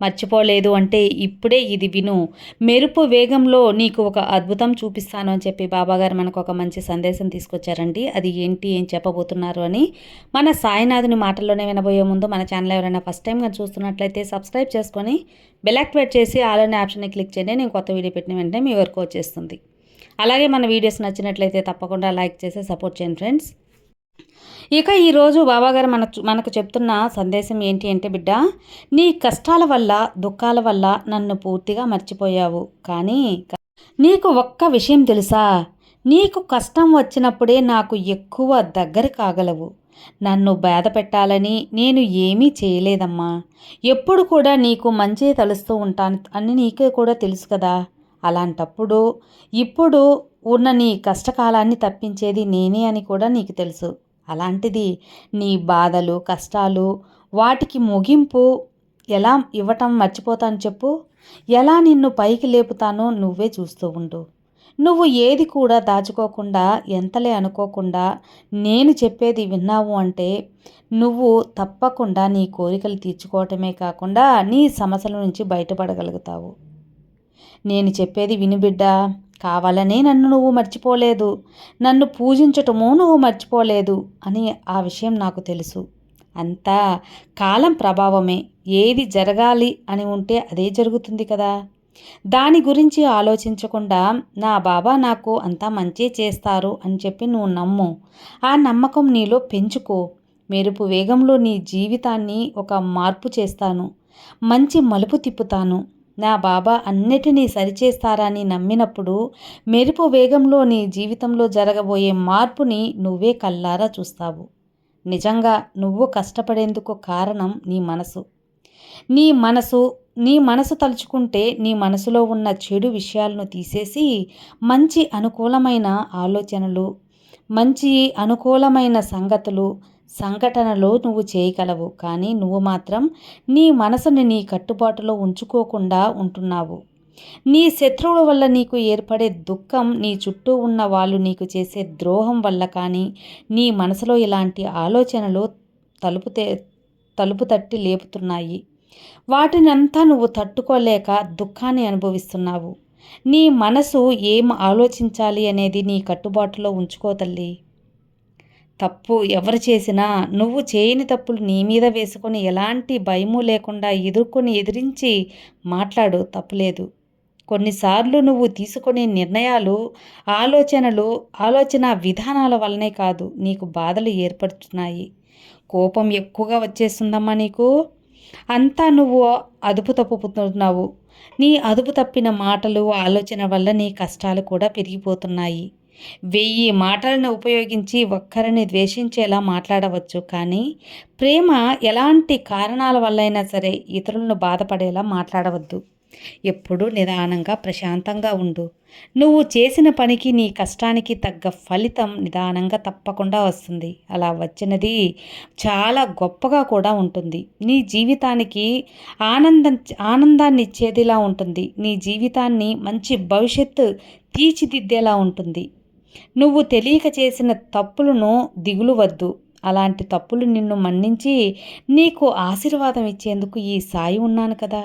మర్చిపోలేదు అంటే ఇప్పుడే ఇది విను. మెరుపు వేగంలో నీకు ఒక అద్భుతం చూపిస్తాను అని చెప్పి బాబాగారు మనకు ఒక మంచి సందేశం తీసుకొచ్చారండి. అది ఏంటి ఏం చెప్పబోతున్నారు అని మన సాయినాథుని మాటల్లోనే వినబోయే ముందు మన ఛానల్ ఎవరైనా ఫస్ట్ టైం కానీ చూస్తున్నట్లయితే సబ్స్క్రైబ్ చేసుకొని బెల్ యాక్టివేట్ చేసి ఆలోనే ఆప్షన్ని క్లిక్ చేయండి. నేను కొత్త వీడియో పెట్టిన వెంటనే మీ వరకు వచ్చేస్తుంది. అలాగే మన వీడియోస్ నచ్చినట్లయితే తప్పకుండా లైక్ చేసి సపోర్ట్ చేయండి ఫ్రెండ్స్ ఇక ఈరోజు బాబాగారు మన మనకు చెప్తున్న సందేశం ఏంటి అంటే బిడ్డ నీ కష్టాల వల్ల దుఃఖాల వల్ల నన్ను పూర్తిగా మర్చిపోయావు. కానీ నీకు ఒక్క విషయం తెలుసా? నీకు కష్టం వచ్చినప్పుడే నాకు ఎక్కువ దగ్గర కాగలవు. నన్ను బాధ పెట్టాలని నేను ఏమీ చేయలేదమ్మా. ఎప్పుడు కూడా నీకు మంచి తలుస్తూ ఉంటాను అని నీకే కూడా తెలుసు కదా. అలాంటప్పుడు ఇప్పుడు ఉన్న నీ కష్టకాలాన్ని తప్పించేది నేనే అని కూడా నీకు తెలుసు. అలాంటిది నీ బాధలు కష్టాలు వాటికి ముగింపు ఎలా ఇవ్వటం మర్చిపోతాను చెప్పు. ఎలా నిన్ను పైకి లేపుతానో నువ్వే చూస్తూ ఉండు. నువ్వు ఏది కూడా దాచుకోకుండా ఎంతలే అనుకోకుండా నేను చెప్పేది విన్నావు అంటే నువ్వు తప్పకుండా నీ కోరికలు తీర్చుకోవటమే కాకుండా నీ సమస్యల నుంచి బయటపడగలుగుతావు. నేను చెప్పేది వినుబిడ్డ కావాలనే నన్ను నువ్వు మర్చిపోలేదు. నన్ను పూజించటము నువ్వు మర్చిపోలేదు అని ఆ విషయం నాకు తెలుసు. అంతా కాలం ప్రభావమే. ఏది జరగాలి అని ఉంటే అదే జరుగుతుంది కదా. దాని గురించి ఆలోచించకుండా నా బాబా నాకు అంతా మంచి చేస్తారు అని చెప్పి నువ్వు నమ్ము. ఆ నమ్మకం నీలో పెంచుకో. మెరుపు వేగంలో నీ జీవితాన్ని ఒక మార్పు చేస్తాను. మంచి మలుపు తిప్పుతాను. నా బాబా అన్నిటినీ సరిచేస్తారని నమ్మినప్పుడు మెరుపు వేగంలో నీ జీవితంలో జరగబోయే మార్పుని నువ్వే కల్లారా చూస్తావు. నిజంగా నువ్వు కష్టపడేందుకు కారణం నీ మనసు. నీ మనసు నీ మనసు తలుచుకుంటే నీ మనసులో ఉన్న చెడు విషయాలను తీసేసి మంచి అనుకూలమైన ఆలోచనలు మంచి అనుకూలమైన సంగతులు సంఘటనలో నువ్వు చేయగలవు కానీ నువ్వు మాత్రం నీ మనసుని నీ కట్టుబాటులో ఉంచుకోకుండా ఉంటున్నావు. నీ శత్రువుల వల్ల నీకు ఏర్పడే దుఃఖం నీ చుట్టూ ఉన్న వాళ్ళు నీకు చేసే ద్రోహం వల్ల కానీ నీ మనసులో ఇలాంటి ఆలోచనలు తలుపు తలుపు తట్టి లేపుతున్నాయి. వాటినంతా నువ్వు తట్టుకోలేక దుఃఖాన్ని అనుభవిస్తున్నావు. నీ మనసు ఏం ఆలోచించాలి అనేది నీ కట్టుబాటులో ఉంచుకో తల్లి. తప్పు ఎవరు చేసినా నువ్వు చేయని తప్పులు నీ మీద వేసుకొని ఎలాంటి భయము లేకుండా ఎదుర్కొని ఎదిరించి మాట్లాడు తప్పులేదు. కొన్నిసార్లు నువ్వు తీసుకునే నిర్ణయాలు ఆలోచనలు ఆలోచన విధానాల వల్లనే కాదు నీకు బాధలు ఏర్పడుతున్నాయి. కోపం ఎక్కువగా వచ్చేస్తుందమ్మా నీకు. అంతా నువ్వు అదుపు తప్పుతున్నావు. నీ అదుపు తప్పిన మాటలు ఆలోచన వల్ల నీ కష్టాలు కూడా పెరిగిపోతున్నాయి. వెయ్యి మాటలను ఉపయోగించి ఒక్కరిని ద్వేషించేలా మాట్లాడవచ్చు. కానీ ప్రేమ ఎలాంటి కారణాల వల్లైనా సరే ఇతరులను బాధపడేలా మాట్లాడవద్దు. ఎప్పుడూ నిదానంగా ప్రశాంతంగా ఉండు. నువ్వు చేసిన పనికి నీ కష్టానికి తగ్గ ఫలితం నిదానంగా తప్పకుండా వస్తుంది. అలా వచ్చినది చాలా గొప్పగా కూడా ఉంటుంది. నీ జీవితానికి ఆనందం ఆనందాన్ని ఇచ్చేదిలా ఉంటుంది. నీ జీవితాన్ని మంచి భవిష్యత్తు తీర్చిదిద్దేలా ఉంటుంది. నువ్వు తెలియక చేసిన తప్పులను దిగులు వద్దు అలాంటి తప్పులు నిన్ను మన్నించి నీకు ఆశీర్వాదం ఇచ్చేందుకు ఈ సాయి ఉన్నాను కదా.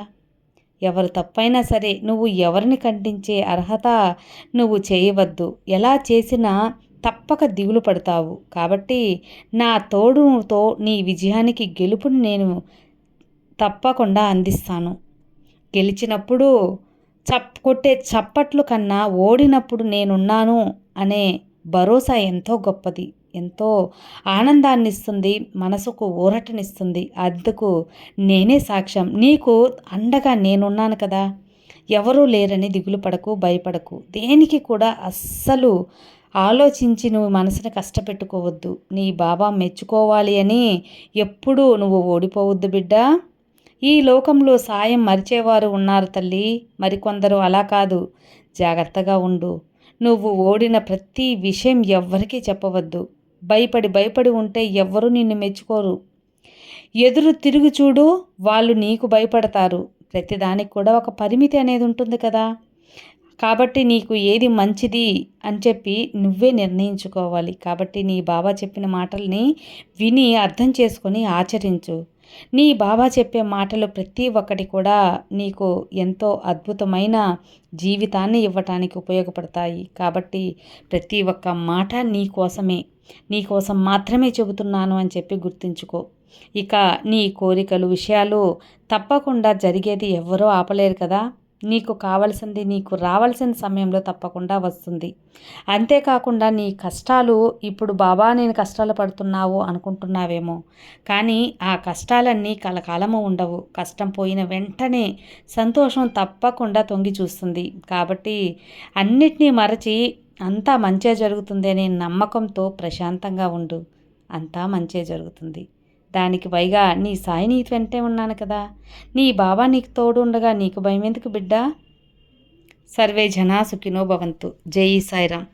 ఎవరు తప్పైనా సరే నువ్వు ఎవరిని ఖండించే అర్హత నువ్వు చేయవద్దు. ఎలా చేసినా తప్పక దిగులు పడతావు. కాబట్టి నా తోడుతో నీ విజయానికి గెలుపుని నేను తప్పకుండా అందిస్తాను. గెలిచినప్పుడు చప్ కొట్టే చప్పట్లు కన్నా ఓడినప్పుడు నేనున్నాను. అనే భరోసా ఎంతో గొప్పది. ఎంతో ఆనందాన్ని ఇస్తుంది మనసుకు ఊరటనిస్తుంది. అందుకు నేనే సాక్ష్యం. నీకు అండగా నేనున్నాను కదా. ఎవరూ లేరని దిగులు పడకు భయపడకు. దేనికి కూడా అస్సలు ఆలోచించి నువ్వు మనసుని కష్టపెట్టుకోవద్దు. నీ బాబా మెచ్చుకోవాలి అని ఎప్పుడూ నువ్వు ఓడిపోవద్దు బిడ్డ. ఈ లోకంలో సాయం మరిచేవారు ఉన్నారు తల్లి. మరికొందరు అలా కాదు. జాగ్రత్తగా ఉండు. నువ్వు ఓడిన ప్రతి విషయం ఎవ్వరికీ చెప్పవద్దు. భయపడి భయపడి ఉంటే ఎవ్వరూ నిన్ను మెచ్చుకోరు. ఎదురు తిరుగు చూడు వాళ్ళు నీకు భయపడతారు. ప్రతిదానికి కూడా ఒక పరిమితి అనేది ఉంటుంది కదా. కాబట్టి నీకు ఏది మంచిది అని చెప్పి నువ్వే నిర్ణయించుకోవాలి. కాబట్టి నీ బాబా చెప్పిన మాటల్ని విని అర్థం చేసుకొని ఆచరించు. నీ బాబా చెప్పే మాటలు ప్రతి ఒక్కటి కూడా నీకు ఎంతో అద్భుతమైన జీవితాన్ని ఇవ్వటానికి ఉపయోగపడతాయి. కాబట్టి ప్రతి ఒక్క మాట నీ కోసమే. నీ కోసం మాత్రమే చెబుతున్నాను అని చెప్పి గుర్తుంచుకో. ఇక నీ కోరికలు విషయాలు తప్పకుండా జరిగేది ఎవరో ఆపలేరు కదా. నీకు కావలసింది నీకు రావాల్సిన సమయంలో తప్పకుండా వస్తుంది. అంతేకాకుండా నీ కష్టాలు ఇప్పుడు బాబా నేను కష్టాలు పడుతున్నావు అనుకుంటున్నావేమో. కానీ ఆ కష్టాలన్నీ కలకాలము ఉండవు. కష్టం పోయిన వెంటనే సంతోషం తప్పకుండా తొంగి చూస్తుంది. కాబట్టి అన్నిటినీ మరచి అంతా మంచే జరుగుతుంది అనే నమ్మకంతో ప్రశాంతంగా ఉండు. అంతా మంచే జరుగుతుంది. దానికి పైగా నీ సాయి నీ వెంటే ఉన్నాను కదా. నీ బాబా నీకు తోడు ఉండగా నీకు భయం ఎందుకు బిడ్డా? సర్వే జనా సుఖినో భవంతు. జై సాయిరామ్.